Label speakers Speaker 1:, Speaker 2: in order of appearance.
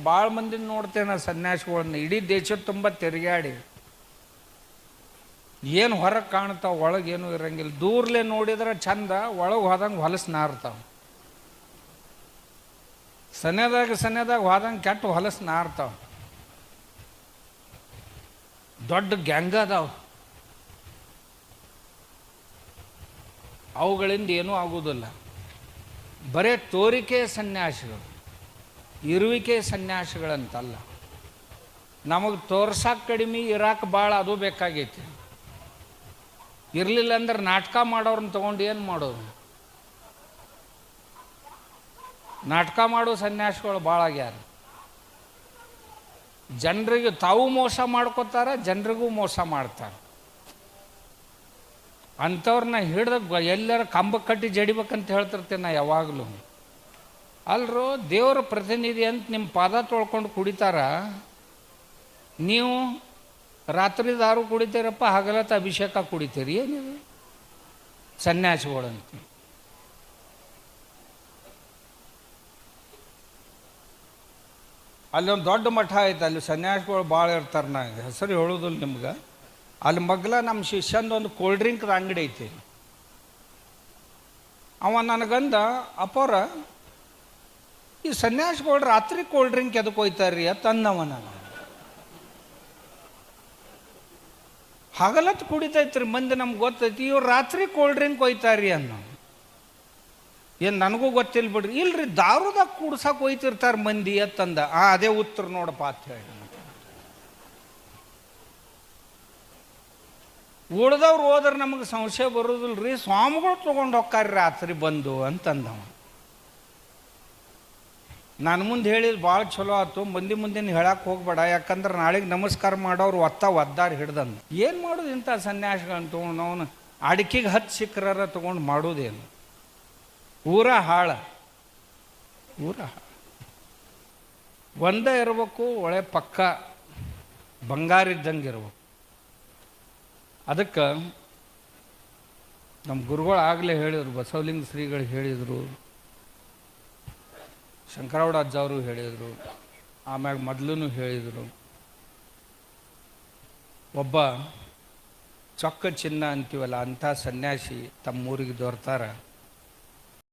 Speaker 1: ಭಾಳ ಮಂದಿ ನೋಡ್ತೇನೆ ಸನ್ಯಾಸಿಗಳನ್ನ ಇಡೀ ದೇಶದ ತುಂಬ ತಿರುಗಾಡಿ ಏನು ಹೊರಗೆ ಕಾಣ್ತಾವ, ಒಳಗೆ ಏನೂ ಇರಂಗಿಲ್ಲ. ದೂರ್ಲೆ ನೋಡಿದ್ರೆ ಚಂದ, ಒಳಗೆ ಹೋದಂಗೆ ಹೊಲಸು ನಾರ್ತಾವ. ಸನ್ಯದಾಗ ಸನ್ಯದಾಗ ಹೋದಂಗೆ ಕೆಟ್ಟ ಹೊಲಸು ನಾರ್ತಾವ. ದೊಡ್ಡ ಗ್ಯಾಂಗ್ ಅದಾವ. ಅವುಗಳಿಂದ ಏನೂ ಆಗುವುದಿಲ್ಲ ಬರೇ ತೋರಿಕೆ ಸನ್ಯಾಸಿಗಳು. ಇರುವಿಕೆ ಸನ್ಯಾಸಿಗಳಂತಲ್ಲ. ನಮಗೆ ತೋರ್ಸಕ್ಕೆ ಕಡಿಮೆ ಇರಾಕ ಭಾಳ ಅದು ಬೇಕಾಗೈತಿ. ಇರಲಿಲ್ಲ ಅಂದ್ರೆ ನಾಟಕ ಮಾಡೋರನ್ನ ತೊಗೊಂಡು ಏನು ಮಾಡೋದು? ನಾಟಕ ಮಾಡೋ ಸನ್ಯಾಸಿಗಳು ಭಾಳ ಆಗ್ಯಾರ. ಜನರಿಗೆ ತಾವು ಮೋಸ ಮಾಡ್ಕೋತಾರ, ಜನರಿಗೂ ಮೋಸ ಮಾಡ್ತಾರೆ. ಅಂಥವ್ರನ್ನ ಹಿಡ್ದು ಎಲ್ಲರ ಕಂಬ ಕಟ್ಟಿ ಜಡಿಬೇಕಂತ ಹೇಳ್ತಿರ್ತೇನೆ ನಾ ಯಾವಾಗಲೂ. ಅಲ್ರೋ ದೇವರ ಪ್ರತಿನಿಧಿ ಅಂತ ನಿಮ್ಮ ಪಾದ ತೊಳ್ಕೊಂಡು ಕುಡಿತಾರ, ನೀವು ರಾತ್ರಿ ದಾರು ಕುಡಿತೀರಪ್ಪ, ಹಗಲತ್ತ ಅಭಿಷೇಕ ಕುಡಿತೀರಿ ನೀವು ಸನ್ಯಾಸಿಗಳಂತ. ಅಲ್ಲಿ ಒಂದು ದೊಡ್ಡ ಮಠ ಐತೆ, ಅಲ್ಲಿ ಸನ್ಯಾಸಿಗಳು ಭಾಳ ಇರ್ತಾರೆ ನಾ, ಹೆಸರು ಹೇಳೋದಿಲ್ಲ ನಿಮ್ಗೆ. ಅಲ್ಲಿ ಮಗ್ಲ ನಮ್ಮ ಶಿಷ್ಯಂದು ಒಂದು ಕೋಲ್ಡ್ ಡ್ರಿಂಕ್ದ ಅಂಗಡಿ ಐತಿ. ಅವ ನನಗಂದ ಅಪ್ಪವ್ರ ಈ ಸನ್ಯಾಸಿಗಳು ರಾತ್ರಿ ಕೋಲ್ಡ್ ಡ್ರಿಂಕ್ ಎದಕ್ಕೆ ಹೋಯ್ತಾರ್ರಿ ಅಂತ ಅಂದವ ನಾನು. ಹಗಲತ್ತು ಕುಡಿತೈತ್ರಿ ಮಂದಿ ನಮ್ಗೆ ಗೊತ್ತೈತಿ, ಇವ್ರು ರಾತ್ರಿ ಕೋಲ್ಡ್ ಡ್ರಿಂಕ್ ಒಯ್ತಾರ್ರಿ ಅನ್ನೋ. ಏನು ನನಗೂ ಗೊತ್ತಿಲ್ಲ ಬಿಡ್ರಿ. ಇಲ್ರಿ, ದಾರುದಾಗ ಕುಡ್ಸಕ್ಕೆ ಒಯ್ತಿರ್ತಾರೆ ಮಂದಿ ಅಂತಂದ ಆ, ಅದೇ ಉತ್ತರ ನೋಡಪ್ಪ ಅಂತ ಹೇಳಿ. ಉಳ್ದವ್ರು ಹೋದ್ರೆ ನಮಗೆ ಸಂಶಯ ಬರೋದಿಲ್ಲ ರೀ ಸ್ವಾಮಿಗಳು ತೊಗೊಂಡು ಹೋಗ್ತಾರ್ರಿ ರಾತ್ರಿ ಬಂದು ಅಂತಂದವ. ನಾನು ಮುಂದೆ ಹೇಳಿದ್ರು ಭಾಳ ಚಲೋ ಆಯ್ತು ಮಂದಿ ಮುಂದಿನ ಹೇಳಕ್ಕೆ ಹೋಗ್ಬೇಡ, ಯಾಕಂದ್ರೆ ನಾಳೆಗೆ ನಮಸ್ಕಾರ ಮಾಡೋರು ಒತ್ತ ಒದ್ದಾರ ಹಿಡ್ದಂದು ಏನು ಮಾಡೋದು ಇಂಥ ಸನ್ಯಾಸಿಗಳನ್ನ ತೊಗೊಂಡು ಅವನು ಅಡಿಕೆಗೆ ಹತ್ತು ಸಿಕ್ಕರ ತೊಗೊಂಡು ಮಾಡೋದೇನು? ಊರ ಹಾಳ. ಊರ ಹಾಳ. ಒಂದೇ ಇರಬೇಕು, ಒಳ್ಳೆ ಪಕ್ಕ ಬಂಗಾರ ಇದ್ದಂಗೆ ಇರ್ಬೇಕು. ಅದಕ್ಕೆ ನಮ್ಮ ಗುರುಗಳು ಆಗಲೇ ಹೇಳಿದರು, ಬಸವಲಿಂಗ ಶ್ರೀಗಳು ಹೇಳಿದರು ಶಂಕರಗೌಡ ಅಜ್ಜ ಅವರು ಹೇಳಿದರು, ಆಮ್ಯಾಗ ಮೊದಲು ಹೇಳಿದರು, ಒಬ್ಬ ಚೊಕ್ಕ ಚಿನ್ನ ಅಂತೀವಲ್ಲ, ಅಂಥ ಸನ್ಯಾಸಿ ತಮ್ಮೂರಿಗೆ ದೊರ್ತಾರ.